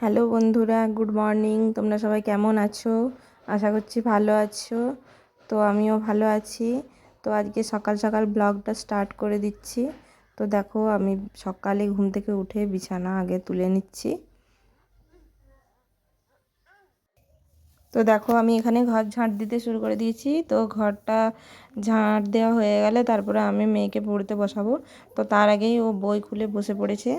Hello বন্ধুরা, good morning. তোমরা সবাই কেমন আছো? আশা করছি ভালো আছো। তো আমিও ভালো আছি। তো আজকে সকাল সকাল ব্লগটা স্টার্ট করে দিচ্ছি। তো দেখো, আমি সকালে ঘুম থেকে উঠে বিছানা আগে তুলে নিচ্ছি। তো দেখো, আমি এখানে ঘর ঝাঁট দিতে শুরু করে দিয়েছি। তো ঘরটা ঝাঁট দেওয়া হয়ে গেলে তারপরে আমি মেয়েকে পড়তে বসাবো। তো তার আগেই ও বই খুলে বসে পড়েছে।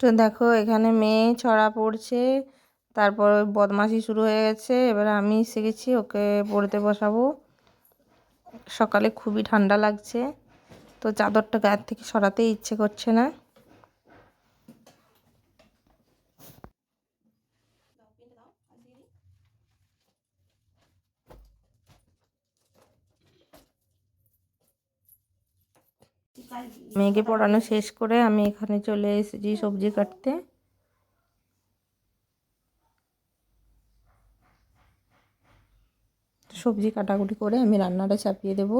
তো দেখো, এখানে মেয়ে ছড়া পড়ছে, তারপর বদমাশি শুরু হয়ে গেছে, এবার আমি শিখেছি ওকে পড়তে বসাবো। সকালে খুবই ঠান্ডা লাগছে, তো চাদরটা গায়ের থেকে সরাতেই ইচ্ছে করছে না। মেয়েকে পড়ানো শেষ করে আমি এখানে চলে এসেছি সবজি কাটতে। সবজি কাটাকুটি করে আমি রান্নাটা চাপিয়ে দেবো।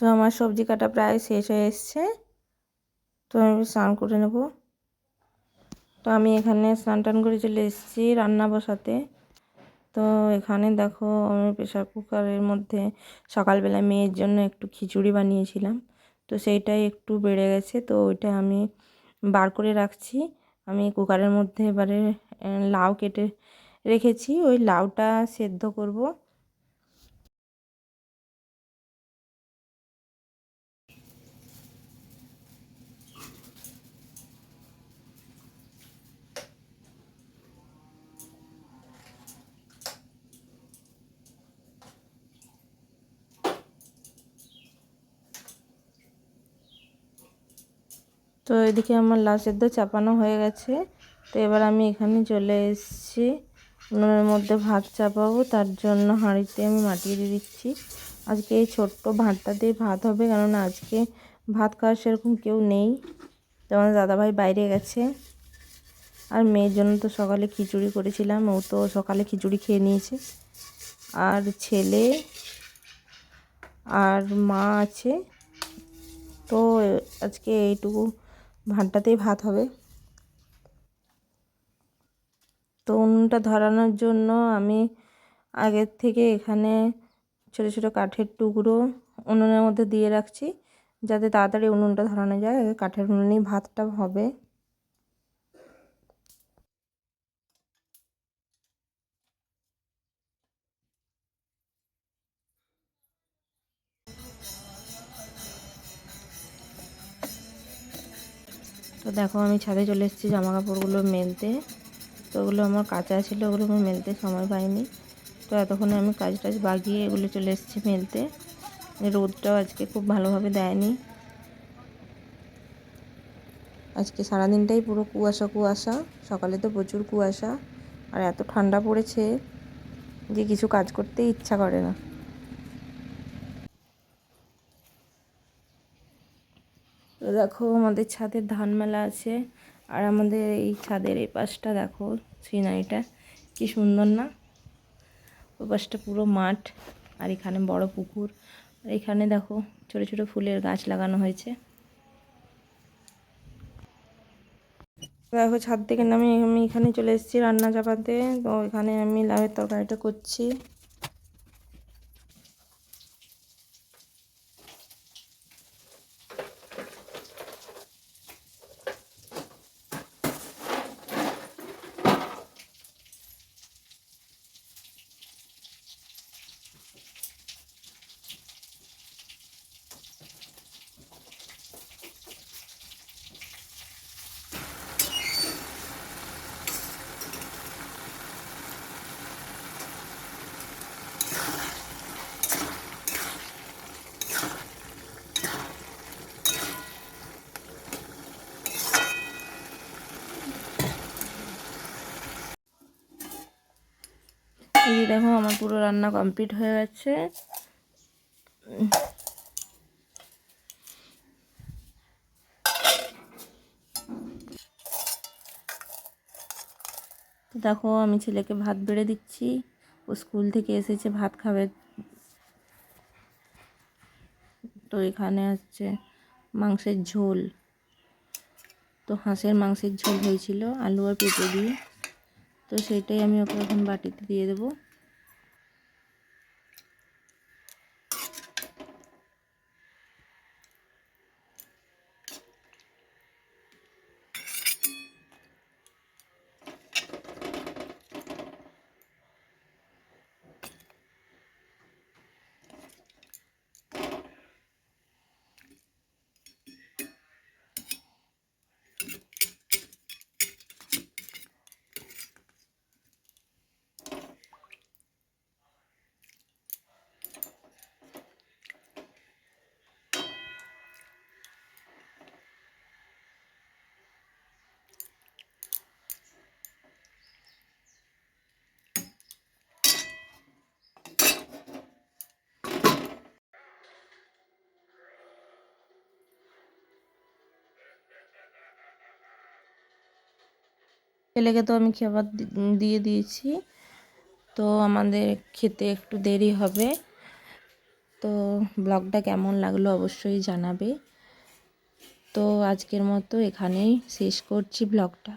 তো আমার সবজি কাটা প্রায় শেষ হয়ে এসছে। তো আমি স্নান করে নেব। তো আমি এখানে স্নান টান করে চলে এসেছি রান্না বসাতে। তো এখানে দেখো আমি প্রেশার কুকারের মধ্যে সকালবেলা মেয়ের জন্য একটু খিচুড়ি বানিয়েছিলাম। তো সেইটাই একটু বেড়ে গেছে। তো ওইটা আমি বার করে রাখছি। আমি কুকারের মধ্যে এবারে লাউ কেটে রেখেছি। ওই লাউটা সেদ্ধ করব। তো এদিকে আমার লাউ সেদ্ধ চাপানো হয়ে গেছে। তো এবার আমি এখানে চলে এসেছি। উনুনের মধ্যে ভাত চাপাবো, তার জন্য হাঁড়িতে আমি মাটিয়ে দিয়ে দিচ্ছি। আজকে এই ছোট্ট ভাতটা দিয়ে ভাত হবে, কেননা আজকে ভাত খাওয়ার সেরকম কেউ নেই। তো আমার দাদাভাই বাইরে গেছে। আর মেয়ের জন্য তো সকালে খিচুড়ি করেছিলাম, ও তো সকালে খিচুড়ি খেয়ে নিয়েছে। আর ছেলে আর মা আছে। তো আজকে এইটুকু ভাতটাতেই ভাত হবে। তো উনুনটা ধরানোর জন্য আমি আগের থেকে এখানে ছোটো ছোটো কাঠের টুকরো উনুনের মধ্যে দিয়ে রাখছি, যাতে তাড়াতাড়ি উনুনটা ধরানো যায়। কাঠের উনুনেই ভাতটা হবে। তো দেখো আমি ছাদে চলে এসেছি জামা কাপড়গুলো মেলতে। তো ওগুলো আমার কাঁচা ছিল, ওগুলো আমি মেলতে সময় পাইনি। তো এতক্ষণে আমি কাজ টাজ বাগিয়ে এগুলো চলে এসেছি মেলতে। রোদটাও আজকে খুব ভালোভাবে দেয়নি। আজকে সারাদিনটাই পুরো কুয়াশা কুয়াশা। সকালে তো প্রচুর কুয়াশা। আর এত ঠান্ডা পড়েছে যে কিছু কাজ করতে ইচ্ছা করে না। দেখো আমাদের ছাদের ধান মেলা আছে, আর আমাদের এই ছাদের এই পাশটা দেখো সিনারিটা, কি সুন্দর না? ওই পাশটা পুরো মাঠ, আর এখানে বড় পুকুর, আর এখানে দেখো ছোট ছোট ফুলের গাছ লাগানো হয়েছে। দেখো ছাদ থেকে নামে আমি এখানে চলে এসেছি রান্না চাপাতে, তো এখানে আমি লাভের তরকারিটা করছি। এই দেখো আমার পুরো রান্না কমপ্লিট হয়ে গেছে। দেখো আমি ছেলেকে ভাত বেড়ে দিচ্ছি। ও স্কুল থেকে এসেছে, ভাত খাবে। তো এখানে হচ্ছে মাংসের ঝোল। তো হাঁসের মাংসের ঝোল হয়েছিল, আলু আর পেঁপে দিয়ে। তো সেটাই আমি ওকে এখন বাটিতে দিয়ে দেবো। ছেলেকে তো আমি খাবার দিয়ে দিয়েছি। তো আমাদের খেতে একটু দেরি হবে। তো ব্লগটা কেমন লাগল অবশ্যই জানাবে। তো আজকের মতো এখানেই শেষ করছি ব্লগটা।